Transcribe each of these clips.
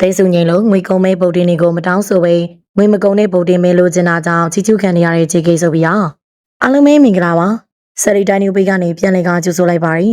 သိစုငိန်လို့ငွေကုန်မဲ့ဗုဒ္ဓင်းတွေကိုမတောင်းဆိုပဲငွေမကုန်တဲ့ဗုဒ္ဓင်းမဲလိုချင်တာကြောင့်ချီချူခံနေရတဲ့ JK ဆိုပြီးอ่ะအားလုံးပဲမင်္ဂလာပါစရီတိုင်းနူပေးကနေပြန်လည်ကကြိုဆိုလိုက်ပါရီ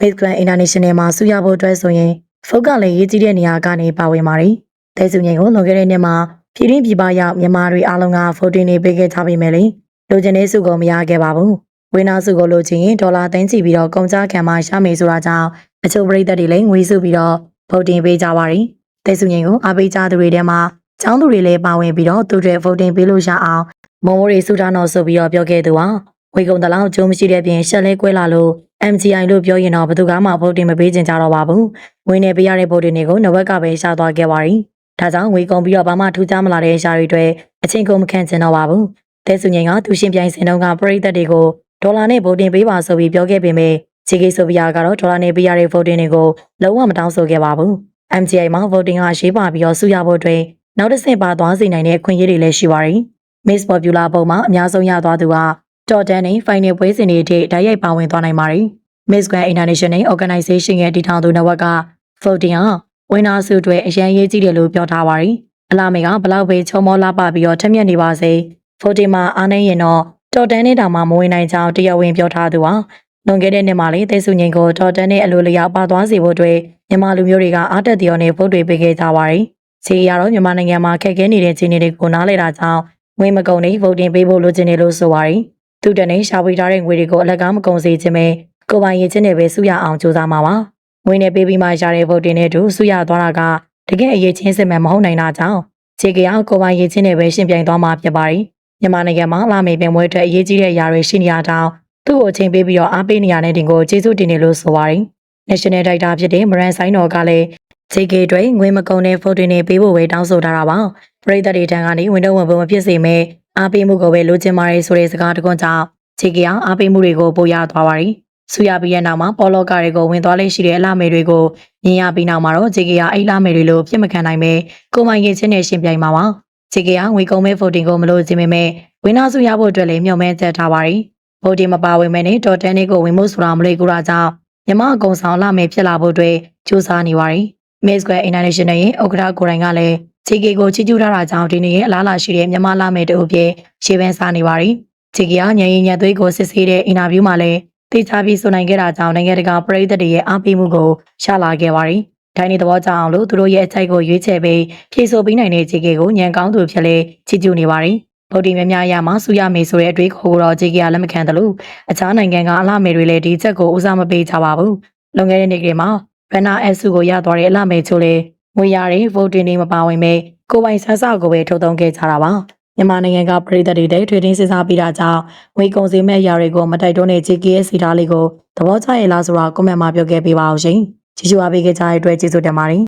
Base Grand International မှာဆူရဖို့အတွက်ဆိုရင်ဖုတ်ကလည်းရေးကြည့်တဲ့နေရာကနေပါဝင်ပါရီသိစုငိန်ကိုလွန်ခဲ့တဲ့နှစ်မှာပြည်ရင်းပြည်ပရောက်မြန်မာတွေအားလုံးကဗုဒ္ဓင်းတွေပေးခဲ့ကြပြီမယ်လေလိုချင်တဲ့စုကိုမရခဲ့ပါဘူးဝင်းနာစုကိုလိုချင်ရင်ဒေါ်လာသိန်းချီပြီးတော့ကုန်ကြခံမှရှာမေဆိုတာကြောင့်အချို့ပရိသတ်တွေလည်းငွေစုပြီးတော့ဗုဒ္ဓင်းပေးကြပါရီ တဲစုငိန်ကိုအားပေးကြသူတွေထဲမှာចောင်းသူတွေလည်းပါဝင်ပြီးတော့သူတွေ voting ပေးလို့ရအောင်မုံမိုးတွေစူထားတော့ဆိုပြီးတော့ပြောခဲ့သူဟာဝေကုံတလောင်းကျိုးမရှိတဲ့ပြင်ရှက်လဲကွဲလာလို့ MGI လို့ပြောရင်တော့ဘယ်သူကမှ voting မပေးချင်ကြတော့ပါဘူးဝင်းနေပေးရတဲ့ voting တွေကိုနဝက်ကပဲရှာသွားခဲ့ပါရီဒါကြောင့်ဝေကုံပြီးတော့ဘာမှထူးခြားမလာတဲ့ရှာတွေတွေအချင်းကုန်မခံချင်တော့ပါဘူးတဲစုငိန်ကသူရှင်ပြိုင်စင်တော့ကပရိသတ်တွေကိုဒေါ်လာနဲ့ voting ပေးပါဆိုပြီးပြောခဲ့ပေမဲ့ချီကေဆိုဗီယာကတော့ဒေါ်လာနဲ့ပေးရတဲ့ voting တွေကိုလုံးဝမတောင်းဆိုခဲ့ပါဘူး MGI မှာ voting ကရေးပါပြီးတော့စုရဖို့အတွက်နောက်တစ်ဆင့်ပါသွားစေနိုင်တဲ့အခွင့်အရေးတွေလည်းရှိပါတယ်။ Miss Popular ပုံမှာအများဆုံးရသွားသူက Top 10နဲ့ Final ပွဲစဉ်တွေအထိဓာတ်ရိုက်ပါဝင်သွားနိုင်ပါတယ်။ Miss Grand International Organization ရဲ့တည်ထောင်သူနဝက်က voting ကဝင်နာစုတွေအရန်ရေးကြည့်တယ်လို့ပြောထားပါတယ်။အလားမေကဘလောက်ပဲချုံမောလာပပြီးတော့ထက်မြက်နေပါစေ။ voting မှာအားနေရင်တော့ Top 10နဲ့တောင်မှမဝင်နိုင်ကြောင်းတရားဝင်ပြောထားသူပါ။ လွန်ခဲ့တဲ့နှစ်မှာလေသေစုငိန်ကိုတော်တန်းနဲ့အလိုလျောက်ပါသွားစေဖို့အတွက်မြန်မာလူမျိုးတွေကအားတက်တရားနဲ့ဗုတ်တွေပေးခဲ့ကြပါတယ်။ခြေရတော့မြန်မာနိုင်ငံမှာခက်ခဲနေတဲ့ခြေနေတွေကိုနားလည်တာကြောင့်ငွေမကုန်နေဗုတ်တင်ပေးဖို့လိုချင်တယ်လို့ဆိုပါတယ်။သူတနေ့ရှာဖွေထားတဲ့ငွေတွေကိုအလကားမကုန်စေခြင်းပဲကိုပိုင်ရင်ချင်းနဲ့ပဲစုရအောင်ကြိုးစားမှာပါ။ငွေနဲ့ပေးပြီးမှရတဲ့ဗုတ်တင်နဲ့တူစုရသွားတာကတကယ်အရေးချင်းစစ်မှန်မဟုတ်နိုင်တာကြောင့်ခြေကရကိုပိုင်ရင်ချင်းနဲ့ပဲရှင်ပြိုင်သွားမှာဖြစ်ပါတယ်။မြန်မာနိုင်ငံမှာလာမေပင်ပွဲအတွက်အရေးကြီးတဲ့အရာတွေရှိနေရတောင် သူ့ကိုအချိန်ပေးပြီးတော့အားပေးနေရတဲ့တင်ကိုကျေးဇူးတင်တယ်လို့ဆိုပါတယ်။ National Director ဖြစ်တဲ့မရန်ဆိုင်တော်ကလည်း JK တွေငွေမကုန်တဲ့ photo တွေပေးဖို့ပဲတောင်းဆိုထားတာပါ။ပရိသတ်တွေထံကနေဝင်တော့ဝင်ဖို့မဖြစ်စေမဲ့အားပေးမှုကိုပဲလိုချင်ပါတယ်ဆိုတဲ့စကားတကွန်းကြောင့် JK အောင်အားပေးမှုတွေကိုပို့ရသွားပါတယ်။ဆူရပြီးတဲ့နောက်မှာပေါ်လော့ကာတွေကိုဝင်သွားလေးရှိတဲ့အလားမယ်တွေကိုမြင်ရပြီးနောက်မှာတော့ JK ကအိတ်လားမယ်တွေလို့ဖြစ်မခံနိုင်ပဲကိုမိုင်ရင်ချင်းနဲ့ရှင်ပြိုင်မှာပါ။ JK ကငွေကုန်မဲ့ photo ကိုမလို့ခြင်းပေမဲ့ဝင်းနာစုရဖို့အတွက်လည်းမျှော်မှန်းချက်ထားပါတယ်။ photo မပါဝင်မဲ့နဲ့တော်တန်းလေးကိုဝင်မှုဆိုတာမလို့ကူတာကြောင့်မြမအကုံဆောင်လာမယ်ဖြစ်လာဖို့အတွက်ကြိုးစားနေပါတယ်။ Miss Square International ရဲ့ဥက္ကဋ္ဌကိုယ်တိုင်ကလည်း JK ကိုချီးကျူးထားတာကြောင့်ဒီနေ့ရဲ့အလားအလာရှိတဲ့မြမလာမယ်တို့အဖြစ်ရှေ့ပန်းစားနေပါတယ်။ JK ကညရင်ညသွေးကိုစစ်ဆေးတဲ့အင်တာဗျူးမှာလည်းတေချာပြီးဆိုနိုင်ခဲ့တာကြောင့်နိုင်ငံတကာပရိသတ်တွေရဲ့အားပေးမှုကိုရှာလာခဲ့ပါတယ်။ဒိုင်းနေသဘောကျအောင်လို့သူတို့ရဲ့အချိုက်ကိုရွေးချယ်ပြီးဖြည့်ဆို့ပေးနိုင်တဲ့ JK ကိုညံကောင်းသူဖြစ်လဲချီးကျူးနေပါတယ်။ ဗုဒ္ဓမြများရမှာစူရမေဆိုတဲ့အတွေးခေါ်ကိုတော့ JK ကလက်မခံတယ်လို့အခြားနိုင်ငံကအလှမယ်တွေလည်းဒီချက်ကိုဦးစားမပေးကြပါဘူး။လွန်ခဲ့တဲ့နေ့ကလေးမှာဘန်နာအက်စုကိုရသွားတဲ့အလှမယ်ချို့လေငွေရတဲ့ဗုဒ္ဓတွေမပါဝင်ပဲကိုပိုင်ဆန်းစာကိုပဲထုတ်သုံးခဲ့ကြတာပါ။မြန်မာနိုင်ငံကပြည်သက်တွေတဲ့ထွေထင်းစဉ်းစားပြီးတာကြောင့်ငွေကုန်စည်မဲ့အရာတွေကိုမတိုက်တွန်းတဲ့ JKS စီထားလေးကိုသဘောကျရဲ့လားဆိုတာကွန်မန့်မှာပြောခဲ့ပေးပါအောင်ရှင်။ကြည့်ကြပါပေးကြတဲ့အတွက်ကျေးဇူးတင်ပါတယ်